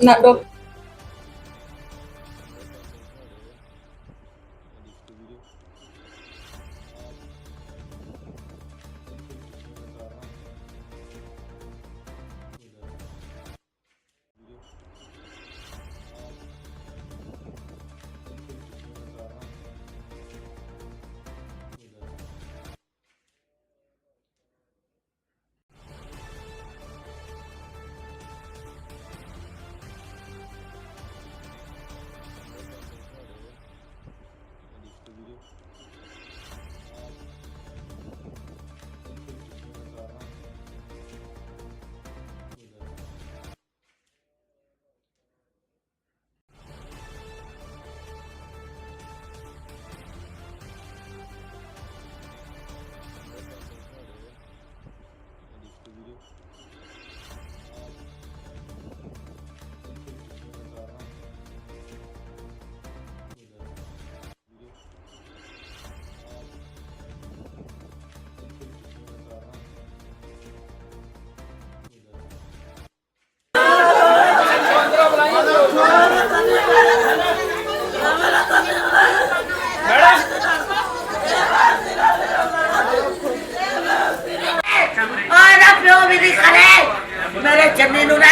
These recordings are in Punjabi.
nặng đâu?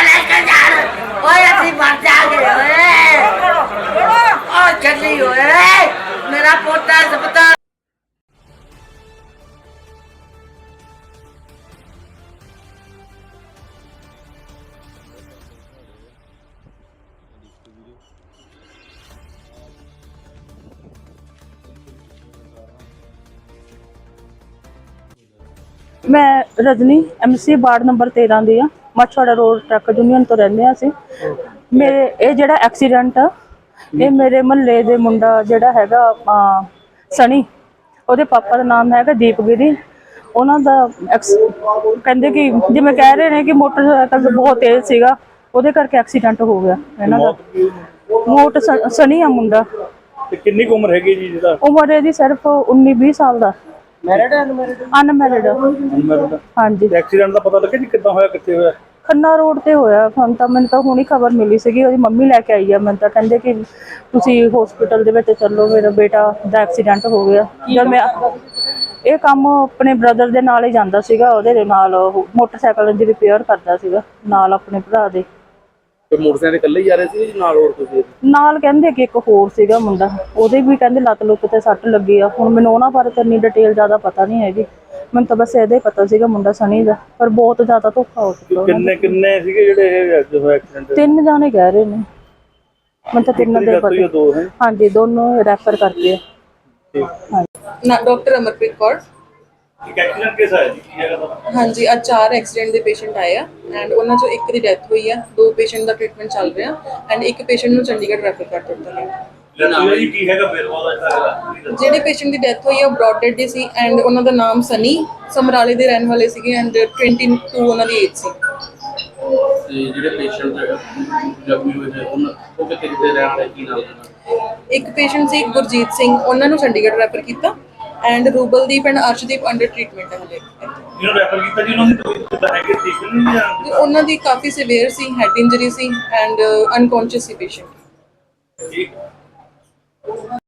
ਲੈ ਕੇ ਜਾਣ। ਓਏ, ਅਸੀਂ ਮਰ ਜਾਗੇ ਓਏ। ਓ ਜੱਲੀ ਓਏ। ਮੇਰਾ ਪੋਤਾ ਹਸਪਤਾਲ। ਮੈਂ ਰਜਨੀ ਐਮਸੀ ਵਾਰਡ ਨੰਬਰ 13 ਦੀ ਆ। ਮਛਵਾੜਾ ਰੋਡ ਟਰੱਕ ਯੂਨੀਅਨ ਤੋਂ ਰਹਿੰਦੇ ਆ ਅਸੀਂ। ਮੇਰੇ ਇਹ ਜਿਹੜਾ ਐਕਸੀਡੈਂਟ ਆ ਇਹ ਮੇਰੇ ਮਹੱਲੇ ਦੇ ਮੁੰਡਾ ਜਿਹੜਾ ਹੈਗਾ ਸਣੀ ਉਹਦੇ ਪਾਪਾ ਦਾ ਨਾਮ ਹੈਗਾ ਦੀਪਗਿਰੀ। ਉਹਨਾਂ ਦਾ ਕਹਿੰਦੇ ਕਿ ਜਿਵੇਂ ਕਹਿ ਰਹੇ ਨੇ ਕਿ ਮੋਟਰਸਾਈਕਲ ਬਹੁਤ ਤੇਜ਼ ਸੀਗਾ ਉਹਦੇ ਕਰਕੇ ਐਕਸੀਡੈਂਟ ਹੋ ਗਿਆ। ਇਹਨਾਂ ਦਾ ਮੋਟ ਸਣੀ ਆ ਮੁੰਡਾ। ਤੇ ਕਿੰਨੀ ਉਮਰ ਹੈਗੀ ਜੀ ਜਿਹਦਾ? ਉਮਰ ਇਹਦੀ ਸਿਰਫ 19 20 ਸਾਲ ਦਾ। ਮੈਰਿਡ ਅਨਮੈਰਿਡ ਉਮਰ ਹਾਂਜੀ। ਦਾ ਐਕਸੀਡੈਂਟ ਦਾ ਪਤਾ ਲੱਗਿਆ ਜੀ ਕਿੱਦਾਂ ਹੋਇਆ ਕਿੱਥੇ ਹੋਇਆ? ਖੰਨਾ ਰੋਡ ਤੇ ਹੋਇਆ। ਹੁਣ ਤਾਂ ਮੈਨੂੰ ਤਾਂ ਹੁਣੀ ਖਬਰ ਮਿਲੀ ਸੀਗੀ ਉਹਦੀ ਮੰਮੀ ਲੈ ਕੇ ਆਈ ਆ। ਮੈਨੂੰ ਤਾਂ ਕਹਿੰਦੇ ਕਿ ਤੁਸੀਂ ਹਸਪੀਟਲ ਦੇ ਵਿੱਚ ਚੱਲੋ ਮੇਰਾ ਬੇਟਾ ਦਾ ਐਕਸੀਡੈਂਟ ਹੋ ਗਿਆ। ਜਦ ਮੈਂ ਇਹ ਕੰਮ ਆਪਣੇ ਬ੍ਰਦਰ ਦੇ ਨਾਲ ਹੀ ਜਾਂਦਾ ਸੀਗਾ ਉਹਦੇ ਨਾਲ ਮੋਟਰਸਾਈਕਲ ਦੀ ਰਿਪੇਅਰ ਕਰਦਾ ਸੀਗਾ ਨਾਲ ਆਪਣੇ ਭਰਾ ਦੇ। ਤੇ ਮੋਟਰਸਾਈਕਲ ਤੇ ਇਕੱਲੇ ਹੀ ਜਾ ਰਹੇ ਸੀ ਜੀ ਨਾਲ ਹੋਰ ਤੁਸੀਂ ਨਾਲ ਕਹਿੰਦੇ ਕਿ ਇੱਕ ਹੋਰ ਸੀਗਾ ਮੁੰਡਾ। ਉਹਦੇ ਵੀ ਕਹਿੰਦੇ ਲੱਤ ਲੁੱਤ ਤੇ ਸੱਟ ਲੱਗੀ ਆ। ਹੁਣ ਮੈਨੂੰ ਉਹਨਾਂ ਬਾਰੇ ਤਾਂ ਇੰਨੀ ਡਿਟੇਲ ਜ਼ਿਆਦਾ ਪਤਾ ਨਹੀਂ ਹੈਗੀ। ਮੈਨੂੰ ਤਾਂ ਬਸ ਇਹਦਾ ਹੀ ਪਤਾ ਸੀਗਾ ਮੁੰਡਾ ਸਣੀ ਦਾ। ਪਰ ਬਹੁਤ ਜ਼ਿਆਦਾ ਧੋਖਾ ਹੋ ਚੁੱਕਾ ਉਹਨਾਂ ਕਿੰਨੇ ਕਿੰਨੇ ਸੀਗੇ ਜਿਹੜੇ ਇਹ ਐਕਸੀਡੈਂਟ ਤਿੰਨ ਜਾਣੇ ਕਹਿ ਰਹੇ ਨੇ। ਮੈਨੂੰ ਤਾਂ ਤਿੰਨਾਂ ਦੇ ਕੋਈ ਪਤਾ ਦੋ ਹੈ। ਹਾਂਜੀ ਦੋਨੋਂ ਰੈਫਰ ਕਰਕੇ ਆ। ਨਾ ਡਾਕਟਰ ਅਮਰਪ੍ਰੀਤ ਕੌਰ। ਇੱਕ ਐਕਸੀਡੈਂਟ ਕਿਸ ਆਇਆ ਜੀ ਕੀ ਹੈਗਾ ਤਾਂ ਹਾਂਜੀ ਅੱਜ ਚਾਰ ਐਕਸੀਡੈਂਟ ਦੇ ਪੇਸ਼ੈਂਟ ਆਏ ਆ ਐਂਡ ਉਹਨਾਂ ਚੋਂ ਇੱਕ ਦੀ ਡੈਥ ਹੋਈ ਆ। ਦੋ ਪੇਸ਼ੈਂਟ ਦਾ ਟ੍ਰੀਟਮੈਂਟ ਚੱਲ ਰਿਹਾ ਐਂਡ ਇੱਕ ਪੇਸ਼ੈਂਟ ਨੂੰ ਚੰਡੀਗੜ੍ਹ ਰੈਫਰ ਕਰ ਦਿੱਤਾ ਗਿਆ। ਜੀ? ਕੀ ਹੈਗਾ ਜਿਹੜਾ ਜਿਹੜੇ ਪੇਸ਼ੈਂਟ ਦੀ ਡੈਥ ਹੋਈ ਆ ਬ੍ਰੌਡ ਡੈਡ ਦੀ ਸੀ ਐਂਡ ਉਹਨਾਂ ਦਾ ਨਾਮ ਸਨੀ ਸਮਰਾਲੇ ਦੇ ਰਹਿਣ ਵਾਲੇ ਸੀਗੇ ਐਂਡ 22 ਉਹਨਾਂ ਦੀ ਏਜ ਸੀ। ਤੇ ਜਿਹੜੇ ਪੇਸ਼ੈਂਟ ਜ਼ਖਮੀ ਹੋਏ ਨੇ ਉਹਨਾਂ ਉਹ ਕਿਤੇ ਕਿਤੇ ਰਹਿਣ ਵਾਲੇ ਕੀ ਨਾਲ ਇੱਕ ਪੇਸ਼ੈਂਟ ਸੀ ਗੁਰਜੀਤ ਸਿੰਘ ਉਹਨਾਂ ਨੂੰ ਚੰਡੀਗੜ੍ਹ ਰੈਫਰ ਕੀਤਾ and Rubaldeep and Arshdeep under treatment ਹੈ ਹਲੇ ਜਿਹਨੂੰ ਰੈਫਰ ਕੀਤਾ ਜੀ ਉਹਨਾਂ ਦੀ ਤਬੀਅਤ ਕਿੱਦਾਂ ਹੈਗੀ ਠੀਕ ਨਹੀਂ ਜਾਂ ਉਹਨਾਂ ਦੀ ਕਾਫੀ ਸਿਵੀਅਰ ਸੀ ਹੈਡ ਇੰਜਰੀ ਸੀ ਐਂਡ ਅਨਕੌਂਸ਼ੀਅਸ ਸੀ ਪੇਸ਼ੈਂਟ ਠੀਕ